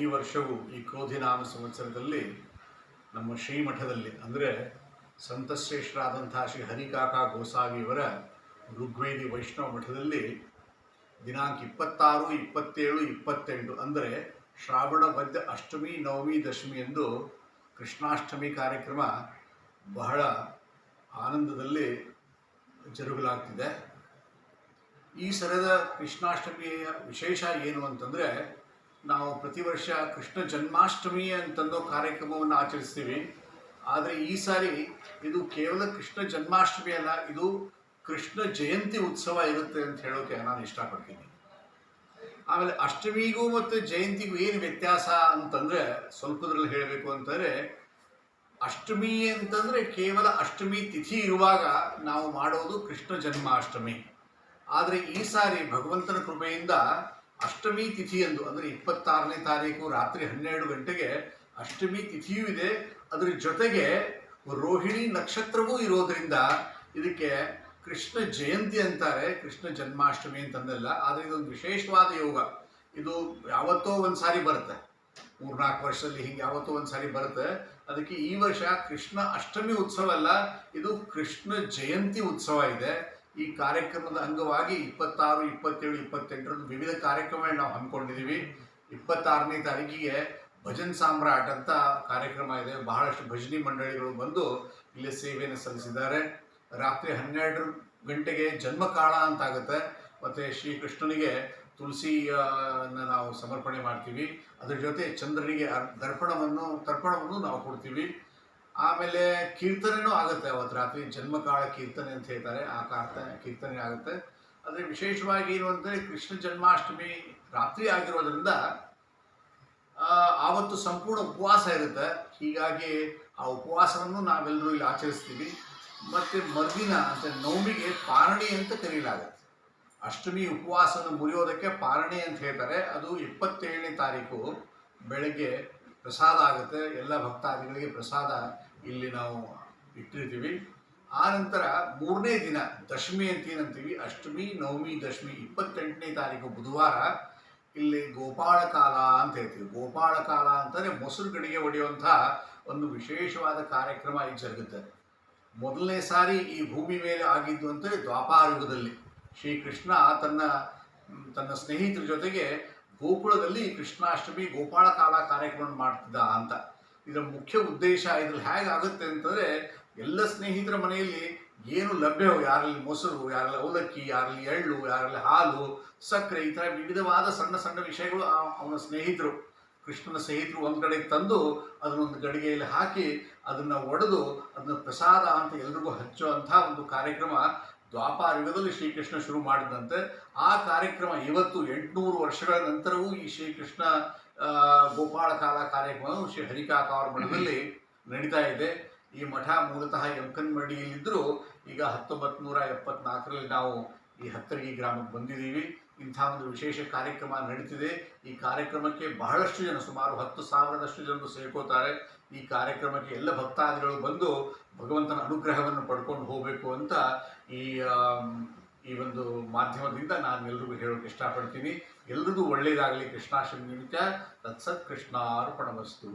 ಈ ವರ್ಷವೂ, ಈ ಕ್ರೋಧಿನಾಮ ಸಂವತ್ಸರದಲ್ಲಿ ನಮ್ಮ ಶ್ರೀಮಠದಲ್ಲಿ, ಅಂದರೆ ಸಂತಶ್ರೇಷ್ಠರಾದಂತಹ ಶ್ರೀ ಹರಿಕಾಕಾ ಗೋಸಾವಿಯವರ ಋಗ್ವೇದಿ ವೈಷ್ಣವ ಮಠದಲ್ಲಿ ದಿನಾಂಕ ಇಪ್ಪತ್ತಾರು, ಇಪ್ಪತ್ತೇಳು, ಇಪ್ಪತ್ತೆಂಟು, ಅಂದರೆ ಶ್ರಾವಣ, ಮಧ್ಯ ಅಷ್ಟಮಿ, ನವಮಿ, ದಶಮಿ ಎಂದು ಕೃಷ್ಣಾಷ್ಟಮಿ ಕಾರ್ಯಕ್ರಮ ಬಹಳ ಆನಂದದಲ್ಲಿ ಜರುಗಲಾಗ್ತಿದೆ. ಈ ಸರದ ಕೃಷ್ಣಾಷ್ಟಮಿಯ ವಿಶೇಷ ಏನು ಅಂತಂದರೆ ನಾವು ಪ್ರತಿ ವರ್ಷ ಕೃಷ್ಣ ಜನ್ಮಾಷ್ಟಮಿ ಅಂತಂದು ಕಾರ್ಯಕ್ರಮವನ್ನು ಆಚರಿಸ್ತೀವಿ. ಆದರೆ ಈ ಸಾರಿ ಇದು ಕೇವಲ ಕೃಷ್ಣ ಜನ್ಮಾಷ್ಟಮಿ ಅಲ್ಲ, ಇದು ಕೃಷ್ಣ ಜಯಂತಿ ಉತ್ಸವ ಇರುತ್ತೆ ಅಂತ ಹೇಳೋಕೆ ನಾನು ಇಷ್ಟಪಡ್ತೀನಿ. ಆಮೇಲೆ ಅಷ್ಟಮಿಗೂ ಮತ್ತು ಜಯಂತಿಗೂ ಏನು ವ್ಯತ್ಯಾಸ ಅಂತಂದರೆ ಸ್ವಲ್ಪದ್ರಲ್ಲಿ ಹೇಳಬೇಕು ಅಂತಂದರೆ ಅಷ್ಟಮಿ ಅಂತಂದರೆ ಕೇವಲ ಅಷ್ಟಮಿ ತಿಥಿ ಇರುವಾಗ ನಾವು ಮಾಡೋದು ಕೃಷ್ಣ ಜನ್ಮಾಷ್ಟಮಿ. ಆದರೆ ಈ ಸಾರಿ ಭಗವಂತನ ಕೃಪೆಯಿಂದ ಅಷ್ಟಮಿ ತಿಥಿಯಂದು ಅಂದರೆ ಇಪ್ಪತ್ತಾರನೇ ತಾರೀಕು ರಾತ್ರಿ ಹನ್ನೆರಡು ಗಂಟೆಗೆ ಅಷ್ಟಮಿ ತಿಥಿಯೂ ಇದೆ. ಅದರ ಜೊತೆಗೆ ರೋಹಿಣಿ ನಕ್ಷತ್ರವೂ ಇರೋದ್ರಿಂದ ಇದಕ್ಕೆ ಕೃಷ್ಣ ಜಯಂತಿ ಅಂತಾರೆ. ಕೃಷ್ಣ ಜನ್ಮಾಷ್ಟಮಿ ಅಂತಂದಲ್ಲ. ಆದರೆ ಇದೊಂದು ವಿಶೇಷವಾದ ಯೋಗ. ಇದು ಯಾವತ್ತೋ ಒಂದು ಸಾರಿ ಬರುತ್ತೆ. ಮೂರ್ನಾಲ್ಕು ವರ್ಷದಲ್ಲಿ ಹಿಂಗೆ ಯಾವತ್ತೋ ಒಂದು ಸಾರಿ ಬರುತ್ತೆ. ಅದಕ್ಕೆ ಈ ವರ್ಷ ಕೃಷ್ಣ ಅಷ್ಟಮಿ ಉತ್ಸವ ಅಲ್ಲ, ಇದು ಕೃಷ್ಣ ಜಯಂತಿ ಉತ್ಸವ ಇದೆ. ಈ ಕಾರ್ಯಕ್ರಮದ ಅಂಗವಾಗಿ ಇಪ್ಪತ್ತಾರು ಇಪ್ಪತ್ತೇಳು ಇಪ್ಪತ್ತೆಂಟರಂದು ವಿವಿಧ ಕಾರ್ಯಕ್ರಮಗಳನ್ನು ನಾವು ಹಮ್ಮಿಕೊಂಡಿದ್ದೀವಿ. ಇಪ್ಪತ್ತಾರನೇ ತಾರೀಕಿಗೆ ಭಜನ್ ಸಾಮ್ರಾಟ್ ಅಂತ ಕಾರ್ಯಕ್ರಮ ಇದೆ. ಬಹಳಷ್ಟು ಭಜನಿ ಮಂಡಳಿಗಳು ಬಂದು ಇಲ್ಲಿ ಸೇವೆಯನ್ನು ಸಲ್ಲಿಸಿದ್ದಾರೆ. ರಾತ್ರಿ ಹನ್ನೆರಡು ಗಂಟೆಗೆ ಜನ್ಮಕಾಳ ಅಂತ ಆಗುತ್ತೆ ಮತ್ತು ಶ್ರೀಕೃಷ್ಣನಿಗೆ ತುಳಸಿ ಆ, ನಾವು ಸಮರ್ಪಣೆ ಮಾಡ್ತೀವಿ. ಅದರ ಜೊತೆ ಚಂದ್ರನಿಗೆ ದರ್ಪಣವನ್ನು ತರ್ಪಣವನ್ನು ನಾವು ಕೊಡ್ತೀವಿ. ಆಮೇಲೆ ಕೀರ್ತನೆನೂ ಆಗುತ್ತೆ ಅವತ್ತು ರಾತ್ರಿ ಜನ್ಮಕಾಳ ಕೀರ್ತನೆ ಅಂತ ಹೇಳ್ತಾರೆ. ಆ ಕಾರ್ತ ಕೀರ್ತನೆ ಆಗುತ್ತೆ. ಆದರೆ ವಿಶೇಷವಾಗಿ ಏನು ಅಂದರೆ ಕೃಷ್ಣ ಜನ್ಮಾಷ್ಟಮಿ ರಾತ್ರಿ ಆಗಿರೋದ್ರಿಂದ ಆವತ್ತು ಸಂಪೂರ್ಣ ಉಪವಾಸ ಇರುತ್ತೆ. ಹೀಗಾಗಿ ಆ ಉಪವಾಸವನ್ನು ನಾವೆಲ್ಲರೂ ಇಲ್ಲಿ ಆಚರಿಸ್ತೀವಿ. ಮತ್ತು ಮರುದಿನ ಅಂತ ನವಮಿಗೆ ಪಾರಣಿ ಅಂತ ಕರೀಲಾಗುತ್ತೆ. ಅಷ್ಟಮಿ ಉಪವಾಸವನ್ನು ಮುರಿಯೋದಕ್ಕೆ ಪಾರಣಿ ಅಂತ ಹೇಳ್ತಾರೆ. ಅದು ಇಪ್ಪತ್ತೇಳನೇ ತಾರೀಕು ಬೆಳಗ್ಗೆ ಪ್ರಸಾದ ಆಗುತ್ತೆ, ಎಲ್ಲ ಭಕ್ತಾದಿಗಳಿಗೆ ಪ್ರಸಾದ ಇಲ್ಲಿ ನಾವು ಇಟ್ಟಿರ್ತೀವಿ. ಆನಂತರ ನಂತರ ಮೂರನೇ ದಿನ, ದಶಮಿ ಅಂತ ಏನಂತೀವಿ, ಅಷ್ಟಮಿ, ನವಮಿ, ದಶಮಿ, ಇಪ್ಪತ್ತೆಂಟನೇ ತಾರೀಕು ಬುಧವಾರ ಇಲ್ಲಿ ಗೋಪಾಳ ಕಾಲ ಅಂತ ಹೇಳ್ತೀವಿ. ಗೋಪಾಳ ಕಾಲ ಅಂತಂದರೆ ಮೊಸರು ಗಡಿಗೆ ಹೊಡೆಯುವಂಥ ಒಂದು ವಿಶೇಷವಾದ ಕಾರ್ಯಕ್ರಮ ಇಲ್ಲಿ ಜರುಗುತ್ತೆ. ಮೊದಲನೇ ಸಾರಿ ಈ ಭೂಮಿ ಮೇಲೆ ಆಗಿದ್ದು ಅಂದರೆ ದ್ವಾಪಾರಯುಗದಲ್ಲಿ ಶ್ರೀಕೃಷ್ಣ ತನ್ನ ತನ್ನ ಸ್ನೇಹಿತರ ಜೊತೆಗೆ ಗೋಕುಳದಲ್ಲಿ ಕೃಷ್ಣಾಷ್ಟಮಿ ಗೋಪಾಳ ಕಾಲ ಕಾರ್ಯಕ್ರಮ ಮಾಡ್ತಿದ್ದ ಅಂತ. ಇದರ ಮುಖ್ಯ ಉದ್ದೇಶ ಇದ್ರಲ್ಲಿ ಹೇಗಾಗುತ್ತೆ ಅಂತಂದರೆ, ಎಲ್ಲ ಸ್ನೇಹಿತರ ಮನೆಯಲ್ಲಿ ಏನು ಲಭ್ಯವೋ, ಯಾರಲ್ಲಿ ಮೊಸರು, ಯಾರಲ್ಲಿ ಅವಲಕ್ಕಿ, ಯಾರಲ್ಲಿ ಎಳ್ಳು, ಯಾರಲ್ಲಿ ಹಾಲು, ಸಕ್ಕರೆ, ಈ ಥರ ವಿವಿಧವಾದ ಸಣ್ಣ ಸಣ್ಣ ವಿಷಯಗಳು ಅವನ ಸ್ನೇಹಿತರು, ಕೃಷ್ಣನ ಸ್ನೇಹಿತರು ಒಂದು ಕಡೆಗೆ ತಂದು ಅದನ್ನೊಂದು ಗಡಿಗೆಯಲ್ಲಿ ಹಾಕಿ ಅದನ್ನು ಒಡೆದು ಅದನ್ನ ಪ್ರಸಾದ ಅಂತ ಎಲ್ರಿಗೂ ಹಚ್ಚುವಂಥ ಒಂದು ಕಾರ್ಯಕ್ರಮ ದ್ವಾಪಾರ ಯುಗದಲ್ಲಿ ಶ್ರೀಕೃಷ್ಣ ಶುರು ಮಾಡಿದಂತೆ ಆ ಕಾರ್ಯಕ್ರಮ ಇವತ್ತು ಎಂಟುನೂರು ವರ್ಷಗಳ ನಂತರವೂ ಈ ಶ್ರೀಕೃಷ್ಣ ಗೋಪಾಳ ಕಾಲ ಕಾರ್ಯಕ್ರಮವು ಶ್ರೀ ಹರಿಕಾಕಾರ ಮಠದಲ್ಲಿ ನಡೀತಾ ಇದೆ. ಈ ಮಠ ಮೂಲತಃ ಎಂಕನ್ಮಡಿಯಲ್ಲಿದ್ದರೂ ಈಗ ಹತ್ತೊಂಬತ್ತು ನೂರ ಎಪ್ಪತ್ನಾಲ್ಕರಲ್ಲಿ ನಾವು ಈ ಹತ್ತರಗಿ ಗ್ರಾಮಕ್ಕೆ ಬಂದಿದ್ದೀವಿ. ಇಂಥ ಒಂದು ವಿಶೇಷ ಕಾರ್ಯಕ್ರಮ ನಡೀತಿದೆ. ಈ ಕಾರ್ಯಕ್ರಮಕ್ಕೆ ಬಹಳಷ್ಟು ಜನ, ಸುಮಾರು ಹತ್ತು ಸಾವಿರದಷ್ಟು ಜನರು ಸೇರ್ಕೋತಾರೆ. ಈ ಕಾರ್ಯಕ್ರಮಕ್ಕೆ ಎಲ್ಲ ಭಕ್ತಾದಿಗಳು ಬಂದು ಭಗವಂತನ ಅನುಗ್ರಹವನ್ನು ಪಡ್ಕೊಂಡು ಹೋಗಬೇಕು ಅಂತ ಈ ಈ ಒಂದು ಮಾಧ್ಯಮದಿಂದ ನಾನು ಎಲ್ರಿಗೂ ಹೇಳೋಕೆ ಇಷ್ಟಪಡ್ತೀನಿ. ಎಲ್ರಿಗೂ ಒಳ್ಳೆಯದಾಗಲಿ ಕೃಷ್ಣಾಷ್ಟಮಿ ನಿಮಿತ್ತ ತತ್ಸತ್ ಕೃಷ್ಣಾರ್ಪಣ ವಸ್ತು